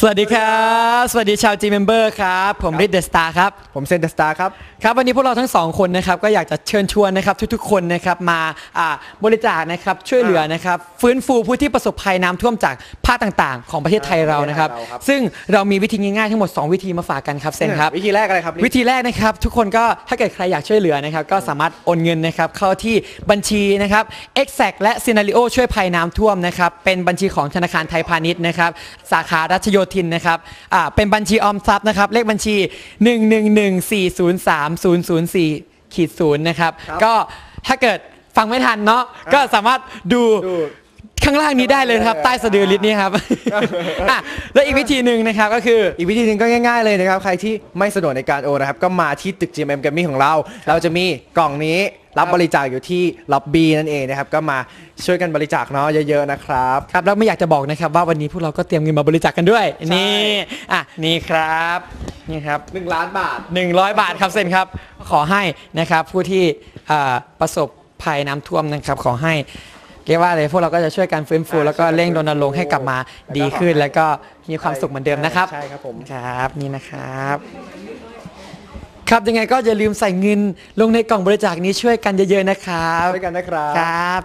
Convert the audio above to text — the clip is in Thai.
สวัสดีครับ สวัสดีชาว G Member ครับ ผมริดเดอะสตาร์ครับ ผมเซนเดสตาร์ครับ ครับ วันนี้พวกเราทั้งสองคนนะครับ ก็อยากจะเชิญชวนนะครับ ทุกๆ คนนะครับ มาอ่าบริจาคนะครับ ช่วยเหลือนะครับ ฟื้นฟูผู้ที่ประสบภัยน้ำท่วมจากภาคต่างๆ ของประเทศไทยเรานะครับเราครับ ซึ่งเรามีวิธีง่ายๆ ทั้งหมด 2 วิธีมาฝากกันครับเซนครับ วิธีแรกอะไรครับ วิธีแรกนะครับทุกคนก็ถ้าเกิดใครอยากช่วยเหลือนะครับ ก็สามารถโอนเงินนะครับเข้าที่บัญชีนะครับ Exact และ Scenario ช่วยภัยน้ำท่วมนะครับ เป็นบัญชีของธนาคารไทยพาณิชย์นะครับ สาขารัชโยธินนะครับอ่าเป็นบัญชีออมทรัพย์นะครับ เลขบัญชี 111403004ขีดศูนย์นะครับครับก็ถ้าเกิดฟังไม่ทันเนาะก็สามารถดูดู ข้างล่างนี้ได้เลยนะครับเออใต้สะดือลิตนี้ครับอะแล้วอีกวิธีหนึ่งนะครับก็คือ อีกวิธีหนึ่งก็ง่ายๆเลยนะครับ ใครที่ไม่สะดวกในการโอนนะครับ ก็มาที่ตึก GMM Gaming ของเรา เราจะมีกล่องนี้รับบริจาคอยู่ที่ล็อบบี้นั่นเองนะครับ ก็มาช่วยกันบริจาคเนาะเยอะๆนะครับครับแล้วไม่อยากจะบอกนะครับว่าวันนี้พวกเราก็เตรียมเงินมาบริจาคกันด้วย นี่อะนี่ครับนี่ครับ 1ล้านบาท 100 บาทครับเซนครับ ขอให้นะครับผู้ที่อ่าประสบภัยน้ำท่วมนะครับขอให้ เรียกว่าอะไรพวกเราก็จะช่วยกันฟื้นฟูอ่าแล้วก็เร่งรณรงค์ให้กลับมาแล้วก็ดีขึ้น แล้วก็มีความสุขเหมือนเดิมนะครับใช่ครับผมครับนี่นะครับครับยังไงก็อย่าลืมใส่เงินลงในกล่องบริจาคนี้ช่วยกันเยอะๆนะครับช่วยกันนะครับครับ